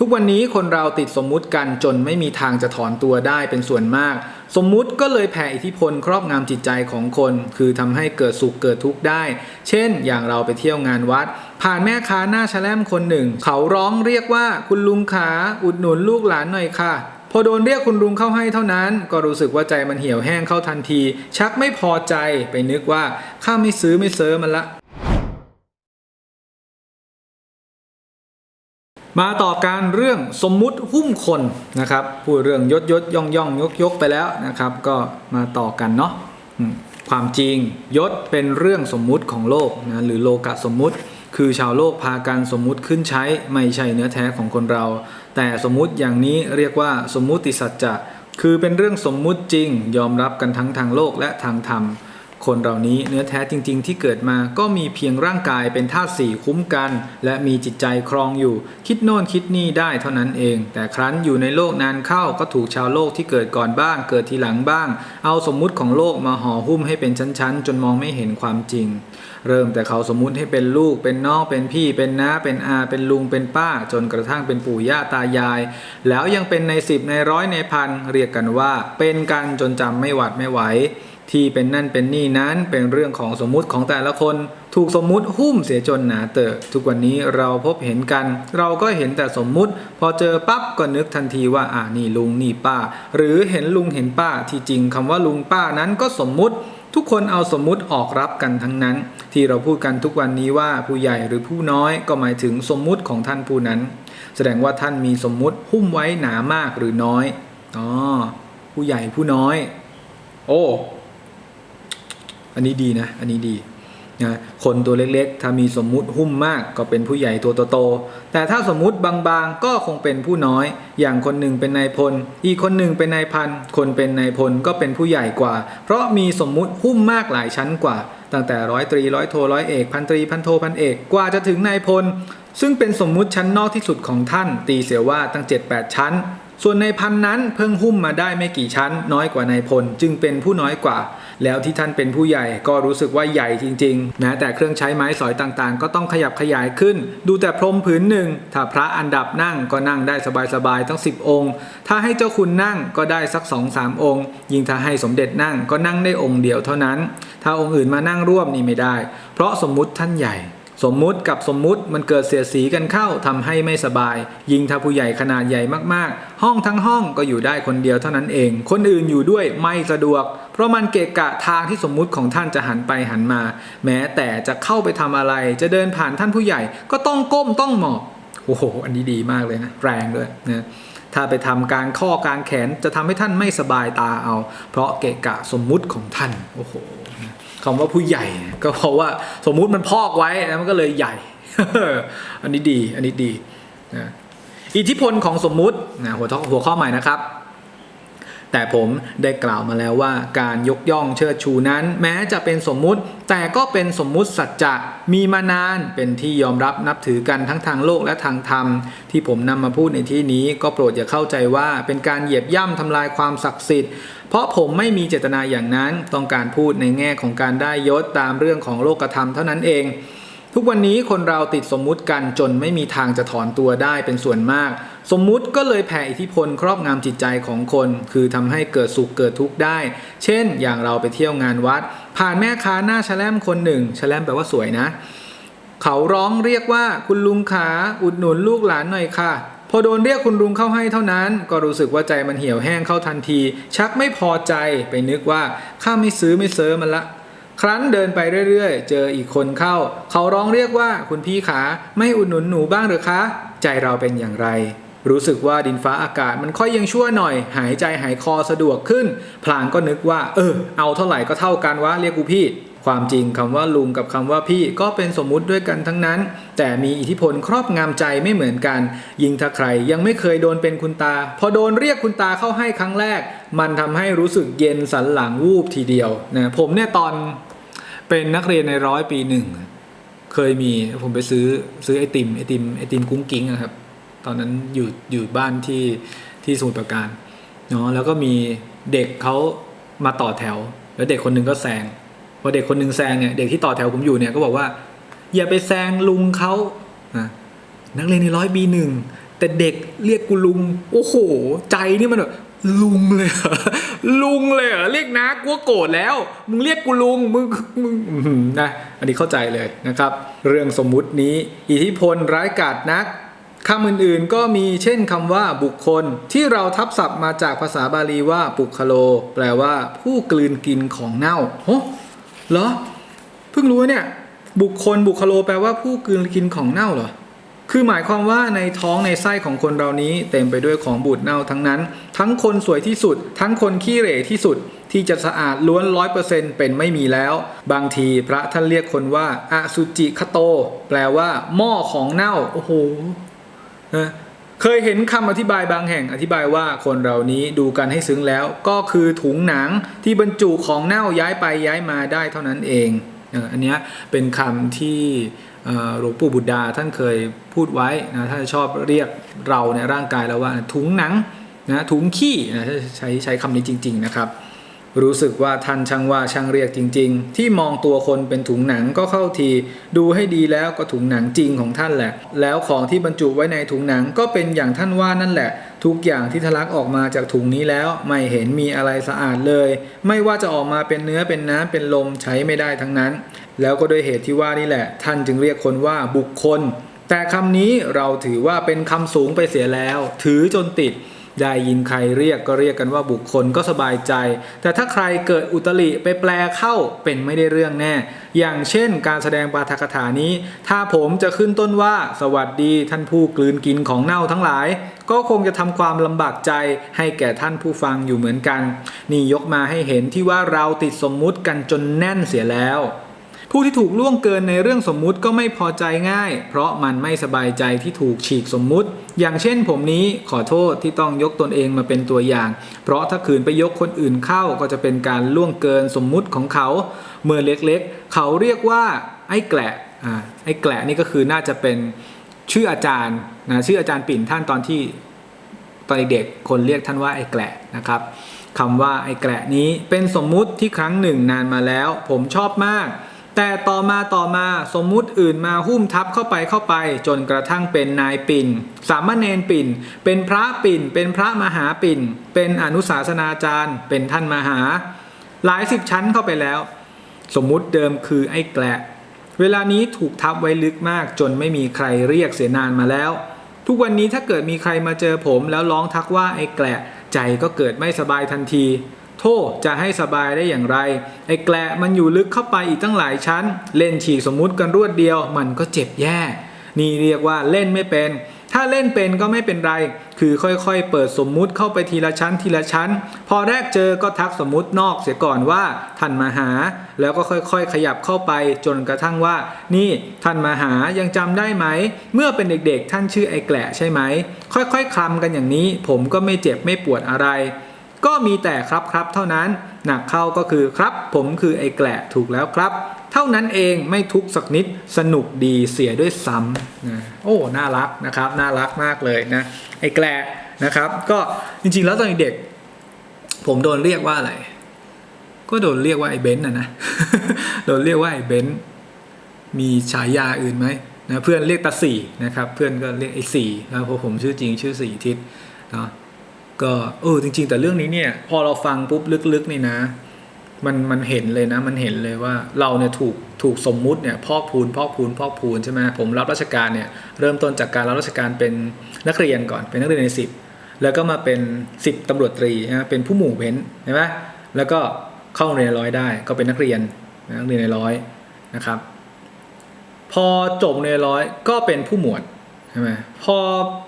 ทุกวันนี้คนเราติดสมมุติกันจนไม่มีทางจะถอนตัวได้เป็นส่วนมาก สมมุติก็เลยแผ่อิทธิพลครอบงำจิตใจของคน คือทำให้เกิดสุขเกิดทุกข์ได้ เช่น อย่างเราไปเที่ยวงานวัด ผ่านแม่ค้าหน้าแฉลมคนหนึ่ง เขาร้องเรียกว่าคุณลุงขาอุดหนุนลูกหลานหน่อยค่ะพอโดนเรียกคุณลุงเข้าให้เท่านั้น ก็รู้สึกว่าใจมันเหี่ยวแห้งเข้าทันที ชักไม่พอใจไปนึกว่าข้าไม่ซื้อไม่เซอมันละ มาต่อการเรื่องสมมุติหุ้มคนนะครับพูดเรื่องยศยศย่องย่องยกยกไปแล้วนะครับ ก็มาต่อกันเนาะความจริงยศเป็นเรื่องสมมุติของโลกนะหรือโลกะสมมุติ คือชาวโลกพากันสมมุติขึ้นใช้ไม่ใช่เนื้อแท้ของคนเรา แต่สมมุติอย่างนี้เรียกว่าสมมุติสัจจะคือเป็นเรื่องสมมุติจริงยอมรับกันทั้งทางโลกและทางธรรม คนเหล่านี้เนื้อแท้จริง ๆ ที่เกิดมาก็มีเพียงร่างกายเป็นธาตุสี่คุ้มกัน และมีจิตใจครองอยู่ คิดโน่นคิดนี่ได้เท่านั้นเอง แต่ครั้นอยู่ในโลกนานเข้าก็ถูกชาวโลกที่เกิดก่อนบ้าง เกิดทีหลังบ้าง เอาสมมุติของโลกมาห่อหุ้มให้เป็นชั้นๆ จนมองไม่เห็นความจริง เริ่มแต่เขาสมมุติให้เป็นลูกเป็นน้องเป็นพี่ เป็นน้าเป็นอาเป็นลุงเป็นป้า จนกระทั่งเป็นปู่ย่าตายาย แล้วยังเป็นในสิบในร้อยในพันเรียกกันว่า เป็นกันจนจำไม่หวัดไม่ไหว ที่เป็นนั่นเป็นนี่นั้นเป็นเรื่องของสมมุติของแต่ละคน ถูกสมมุติหุ้มเสียจนหนาเตอะทุกวันนี้เราพบเห็นกัน เราก็เห็นแต่สมมุติ พอเจอปั๊บก็นึกทันทีว่าอ่านี่ลุงนี่ป้า หรือเห็นลุงเห็นป้าที่จริงคำว่าลุงป้านั้นก็สมมุติ ทุกคนเอาสมมุติออกรับกันทั้งนั้น ที่เราพูดกันทุกวันนี้ว่าผู้ใหญ่หรือผู้น้อยก็หมายถึงสมมุติของท่านผู้นั้น แสดงว่าท่านมีสมมุติหุ้มไว้หนามากหรือน้อยอ๋อผู้ใหญ่ผู้น้อย โอ้ อันนี้ดีนะ อันนี้ดีนะคนตัวเล็กๆ ถ้ามีสมมุติหุ้มมากก็เป็นผู้ใหญ่ตัวโตๆแต่ถ้าสมมุติบางๆ ก็คงเป็นผู้น้อย อย่างคนหนึ่งเป็นนายพล อีกคนหนึ่งเป็นนายพัน คนเป็นนายพลก็เป็นผู้ใหญ่กว่า เพราะมีสมมุติหุ้มมากหลายชั้นกว่า ตั้งแต่ร้อยตรีร้อยโทร้อยเอกพันตรีพันโทพันเอกกว่าจะถึงนายพล ซึ่งเป็นสมมุติชั้นนอกที่สุดของท่าน ตีเสียว่าตั้ง 7-8 ชั้น ส่วนในพันนั้นเพิ่งหุ้มมาได้ไม่กี่ชั้น น้อยกว่านายพล จึงเป็นผู้น้อยกว่า แล้วที่ท่านเป็นผู้ใหญ่ก็รู้สึกว่าใหญ่จริงๆแม้แต่เครื่องใช้ไม้สอยต่างๆ ก็ต้องขยับขยายขึ้น ดูแต่พรมผืนหนึ่ง ถ้าพระอันดับนั่งก็นั่งได้สบายๆทั้ง 10 องค์ ถ้าให้เจ้าคุณนั่งก็ได้สัก 2-3 องค์ ยิ่งถ้าให้สมเด็จนั่งก็นั่งได้องค์เดียวเท่านั้น ถ้าองค์อื่นมานั่งร่วมนี่ไม่ได้ เพราะสมมุติท่านใหญ่ สมมุติกับสมมุติมันเกิดเสียสีกันเข้าทำให้ไม่สบาย ยิ่งถ้าผู้ใหญ่ขนาดใหญ่มากๆ ห้องทั้งห้องก็อยู่ได้คนเดียวเท่านั้นเอง คนอื่นอยู่ด้วยไม่สะดวก เพราะมันเกะกะทางที่สมมุติของท่านจะหันไปหันมา แม้แต่จะเข้าไปทำอะไร จะเดินผ่านท่านผู้ใหญ่ก็ต้องก้มต้องหมอบโอ้โห อันนี้ดีมากเลยนะแรงด้วยนะ ถ้าไปทำการข้อกางแขนจะทำให้ท่านไม่สบายตาเอา เพราะเกะกะสมมุติของท่านโอ้โหคำว่าผู้ใหญ่ก็เพราะว่าสมมุติมันพอกไว้แล้วมันก็เลยใหญ่อันนี้ดีอันนี้ดีนะอิทธิพลของสมมุตินะหัวข้อหัวข้อใหม่นะครับ แต่ผมได้กล่าวมาแล้วว่าการยกย่องเชิดชูนั้น แม้จะเป็นสมมุติ แต่ก็เป็นสมมุติสัจจะมีมานานเป็นที่ยอมรับนับถือกันทั้งทางโลกและทางธรรม ที่ผมนำมาพูดในที่นี้ก็โปรดอย่าเข้าใจว่าเป็นการเหยียบย่ำทำลายความศักดิ์สิทธิ์เพราะผมไม่มีเจตนาอย่างนั้นต้องการพูดในแง่ของการได้ยศตามเรื่องของโลกธรรมเท่านั้นเอง ทุกวันนี้คนเราติดสมมุติกันจนไม่มีทางจะถอนตัวได้เป็นส่วนมาก สมมุติก็เลยแผ่อิทธิพลครอบงำจิตใจของคน คือทำให้เกิดสุขเกิดทุกข์ได้ เช่น อย่างเราไปเที่ยวงานวัด ผ่านแม่ค้าหน้าแฉลมคนหนึ่งแฉลมแปลว่าสวยนะ เขาร้องเรียกว่าคุณลุงขาอุดหนุนลูกหลานหน่อยค่ะ พอโดนเรียกคุณลุงเข้าให้เท่านั้น ก็รู้สึกว่าใจมันเหี่ยวแห้งเข้าทันที ชักไม่พอใจไปนึกว่าข้าไม่ซื้อไม่เซอร์มันละครั้นเดินไปเรื่อยๆ เจออีกคนเข้า เขาร้องเรียกว่าคุณพี่ขาไม่อุดหนุนหนูบ้างหรือคะ ใจเราเป็นอย่างไร รู้สึกว่าดินฟ้าอากาศมันค่อยยังชั่วหน่อย หายใจหายคอสะดวกขึ้น พลางก็นึกว่า เออ เอาเท่าไหร่ก็เท่ากันวะเรียกกูพี่ ความจริงคำว่าลุงกับคำว่าพี่ก็เป็นสมมุติด้วยกันทั้งนั้น แต่มีอิทธิพลครอบงำใจไม่เหมือนกัน ยิ่งถ้าใครยังไม่เคยโดนเป็นคุณตา พอโดนเรียกคุณตาเข้าให้ครั้งแรก มันทำให้รู้สึกเย็นสันหลังวูบทีเดียวนะผมเนี่ยตอนเป็นนักเรียนในร้อยปีหนึ่งเคยมีผมไปซื้อซื้อไอติมไอติมไอติมกุ้งกิ้งอะครับ ตอนนั้นอยู่อยู่บ้านที่ที่สมุทรปราการเนาะแล้วก็มีเด็กเขามาต่อแถว แล้วเด็กคนหนึ่งก็แซงพอเด็กคนหนึ่งแซงเนี่ยเด็กที่ต่อแถวผมอยู่เนี่ยก็บอกว่า อย่าไปแซงลุงเขาอะนักเรียนในร้อยปีหนึ่งแต่เด็กเรียกกูลุง โอ้โห ใจนี่มันแบบลุงเลยเหรอลุงเลยเรียกนะกูโกรธแล้ว มึงเรียกกูลุงมึงมึงนะอันนี้เข้าใจเลยนะครับ เรื่องสมมุตินี้ อิทธิพลร้ายกาจนัก คำอื่นๆก็มีเช่นคำว่าบุคคล ที่เราทับศัพท์มาจากภาษาบาลีว่าปุคโล แปลว่า ผู้กลืนกินของเน่าโอ้เหรอ เพิ่งรู้เนี่ย บุคคลบุคโล แปลว่าผู้กลืนกินของเน่าเหรอคือหมายความว่าในท้องในไส้ของคนเรานี้ เต็มไปด้วยของบูดเน่าทั้งนั้น ทั้งคนสวยที่สุด ทั้งคนขี้เหร่ที่สุดที่จะสะอาดล้วนร้อยเปอร์เซ็นต์เป็นไม่มีแล้ว บางทีพระท่านเรียกคนว่าอสุจิคโต แปลว่า หม้อของเน่า โอ้โห นะเคยเห็นคำอธิบายบางแห่งอธิบายว่าคนเหล่านี้ดูกันให้ซึ้งแล้ว ก็คือถุงหนังที่บรรจุของเน่าย้ายไปย้ายมาได้เท่านั้นเองอันนี้เป็นคำที่หลวงปู่บุตรดาท่านเคยพูดไว้นะท่านชอบเรียกเราในร่างกายเราว่าถุงหนังนะถุงขี้นะใช้ใช้คำนี้จริง ๆ นะครับ รู้สึกว่าท่านช่างว่าช่างเรียกจริง ๆ ที่มองตัวคนเป็นถุงหนังก็เข้าที ดูให้ดีแล้วก็ถุงหนังจริงของท่านแหละ แล้วของที่บรรจุไว้ในถุงหนังก็เป็นอย่างท่านว่านั่นแหละ ทุกอย่างที่ทะลักออกมาจากถุงนี้แล้วไม่เห็นมีอะไรสะอาดเลย ไม่ว่าจะออกมาเป็นเนื้อเป็นน้ำเป็นลมใช้ไม่ได้ทั้งนั้น แล้วก็ด้วยเหตุที่ว่านี่แหละ ท่านจึงเรียกคนว่าบุคคล แต่คำนี้เราถือว่าเป็นคำสูงไปเสียแล้ว ถือจนติด ได้ยินใครเรียกก็เรียกกันว่าบุคคลก็สบายใจ แต่ถ้าใครเกิดอุตริไปแปลเข้าเป็นไม่ได้เรื่องแน่ อย่างเช่น การแสดงปาฐกถานี้ ถ้าผมจะขึ้นต้นว่าสวัสดีท่านผู้กลืนกินของเน่าทั้งหลาย ก็คงจะทำความลำบากใจให้แก่ท่านผู้ฟังอยู่เหมือนกัน นี่ยกมาให้เห็นที่ว่าเราติดสมมุติกันจนแน่นเสียแล้วผู้ที่ถูกล่วงเกินในเรื่องสมมุติก็ไม่พอใจง่าย เพราะมันไม่สบายใจที่ถูกฉีกสมมุติ อย่างเช่นผมนี้ขอโทษที่ต้องยกตนเองมาเป็นตัวอย่าง เพราะถ้าขืนไปยกคนอื่นเข้าก็จะเป็นการล่วงเกินสมมุติของเขา เมื่อเล็กๆ เขาเรียกว่าไอ้แกละอ่าไอ้แกละนี่ก็คือน่าจะเป็นชื่ออาจารย์นะชื่ออาจารย์ปิ่นท่านตอนที่ตอนเด็กๆคนเรียกท่านว่าไอ้แกละนะครับคำว่าไอ้แกละนี้เป็นสมมุติที่ครั้งหนึ่งนานมาแล้ว ผมชอบมาก แต่ต่อมาต่อมาสมมุติอื่นมาหุ้มทับเข้าไปเข้าไป จนกระทั่งเป็นนายปิ่น สามเณรปิ่น เป็นพระปิ่น เป็นพระมหาปิ่น เป็นอนุสาสนาจารย์ เป็นท่านมหา หลายสิบชั้นเข้าไปแล้ว สมมุติเดิมคือไอ้แกละเวลานี้ถูกทับไว้ลึกมากจนไม่มีใครเรียกเสียนานมาแล้ว ทุกวันนี้ถ้าเกิดมีใครมาเจอผมแล้วร้องทักว่าไอ้แกละใจก็เกิดไม่สบายทันที โทษจะให้สบายได้อย่างไร ไอ้แกละมันอยู่ลึกเข้าไปอีกตั้งหลายชั้น เล่นฉีกสมมุติกันรวดเดียว มันก็เจ็บแย่ นี่เรียกว่าเล่นไม่เป็น ถ้าเล่นเป็นก็ไม่เป็นไร คือค่อยๆ เปิดสมมุติเข้าไปทีละชั้นทีละชั้น พอแรกเจอก็ทักสมมุตินอกเสียก่อนว่าท่านมาหา แล้วก็ค่อยๆ ขยับเข้าไปจนกระทั่งว่า นี่ท่านมาหายังจำได้ไหม เมื่อเป็นเด็กๆ ท่านชื่อไอ้แกละใช่ไหม ค่อยๆคลำกันอย่างนี้ ผมก็ไม่เจ็บไม่ปวดอะไร ก็มีแต่ครับครับเท่านั้นหนักเข้าก็คือครับ ผมคือไอ้แกละถูกแล้วครับ เท่านั้นเองไม่ทุกสักนิดสนุกดีเสียด้วยซ้ำนะโอ้น่ารักนะครับน่ารักมากเลยนะไอ้แกละนะครับ ก็จริงๆแล้วตอนเด็กผมโดนเรียกว่าอะไร ก็โดนเรียกว่าไอ้เบนซ์นะนะโดนเรียกว่าไอ้เบนซ์มีฉายาอื่นไหมนะเพื่อนเรียกตาสี่นะครับ เพื่อนก็เรียกไอ้สี่แล้วเพราะผมชื่อจริงชื่อสี่ทิศเนาะ ก็เออจริง ๆ แต่เรื่องนี้เนี่ยพอเราฟังปุ๊บลึกๆนี่นะ มันมันเห็นเลยนะ มันเห็นเลยว่าเราเนี่ยถูกถูกสมมุติเนี่ยพอกพูนพอกพูนพอกพูนใช่ไหมผมรับราชการเนี่ยเริ่มต้นจากการรับราชการเป็นนักเรียนก่อนเป็นนักเรียนในสิบแล้วก็มาเป็นสิบตำรวจตรีนะเป็นผู้หมู่เพ้นใช่ไหมแล้วก็เข้าโรงเรียนในร้อยได้ ก็เป็นนักเรียนนักเรียนในร้อยนะครับ พอจบในร้อยก็เป็นผู้หมวด ใช่ไหมพอ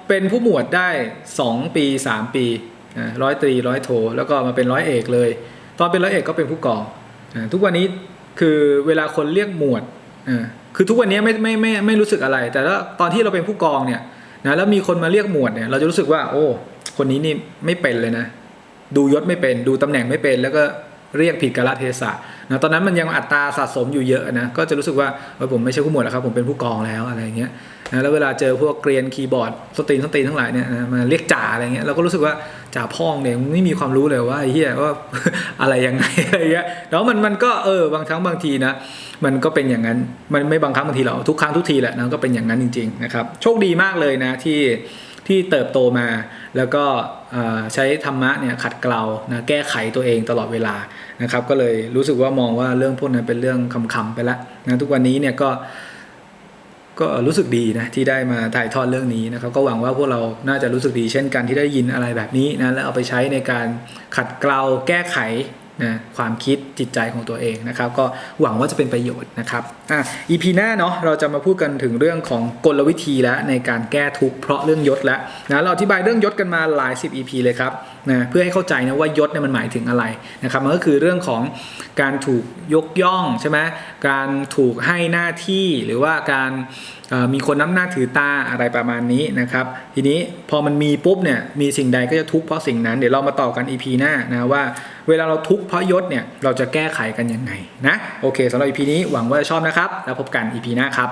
เป็นผู้หมวดได้ 2 ปี 3 ปีร้อยตรีร้อยโท แล้วก็มาเป็นร้อยเอกเลย ตอนเป็นร้อยเอกก็เป็นผู้กองทุกวันนี้คือเวลาคนเรียกหมวดคือทุกวันนี้ไม่ไม่ไม่ไม่รู้สึกอะไร แต่ถ้าตอนที่เราเป็นผู้กองเนี่ยนะแล้วมีคนมาเรียกหมวดเนี่ยเราจะรู้สึกว่า โอ้คนนี้นี่ไม่เป็นเลยนะ ดูยศไม่เป็น ดูตำแหน่งไม่เป็น แล้วก็เรียกผิดกาลเทศะนะตอนนั้นมันยังอัตราสะสมอยู่เยอะนะก็จะรู้สึกว่าเออผมไม่ใช่ผู้หมวดแล้วครับผมเป็นผู้กองแล้วอะไรเงี้ย นะแล้วเวลาเจอพวกเกรียนคีย์บอร์ดสตรีนสตรีนทั้งหลายเนี่ยนะมาเรียกจ่าอะไรเงี้ยเราก็รู้สึกว่าจ่าพ่องเนี่ยไม่มีความรู้เลยว่าไอ้เหี้ยว่าอะไรยังไงอะไรเงี้ยแล้วมันมันก็เออบางครั้งบางทีนะมันก็เป็นอย่างนั้นมันไม่บางครั้งบางทีหรอกทุกครั้งทุกทีแหละนะก็เป็นอย่างนั้นจริงๆนะครับโชคดีมากเลยนะที่ที่เติบโตมาแล้วก็ใช้ธรรมะเนี่ยขัดเกลานะแก้ไขตัวเองตลอดเวลานะครับ ก็เลยรู้สึกว่ามองว่าเรื่องพวกนั้นเป็นเรื่องคำๆไปแล้วนะทุกวันนี้เนี่ยก็ ก็รู้สึกดีนะที่ได้มาถ่ายทอดเรื่องนี้นะครับก็หวังว่าพวกเราน่าจะรู้สึกดีเช่นกันที่ได้ยินอะไรแบบนี้นะแล้วเอาไปใช้ในการขัดเกลาแก้ไข นะความคิดจิตใจของตัวเองนะครับ ก็หวังว่าจะเป็นประโยชน์นะครับอะ EP หน้าเนาะเราจะมาพูดกันถึงเรื่องของกลวิธีแล้วในการแก้ทุกข์เพราะเรื่องยศแล้วนะเราอธิบายเรื่องยศกันมาหลาย 10 EP เลยครับนะเพื่อให้เข้าใจนะว่ายศเนี่ยมันหมายถึงอะไรนะครับมันก็คือเรื่องของการถูกยกย่องใช่ไหมการถูกให้หน้าที่หรือว่าการมีคนน้ำหน้าถือตาอะไรประมาณนี้นะครับ ทีนี้พอมันมีปุ๊บเนี่ยมีสิ่งใดก็จะทุกข์เพราะสิ่งนั้น เดี๋ยวเรามาต่อกัน EP หน้านะว่า เวลาเราทุกข์เพราะยศเนี่ยเราจะแก้ไขกันยังไงนะโอเคสำหรับ EP นี้หวังว่าจะชอบนะครับ แล้วพบกัน EP หน้าครับ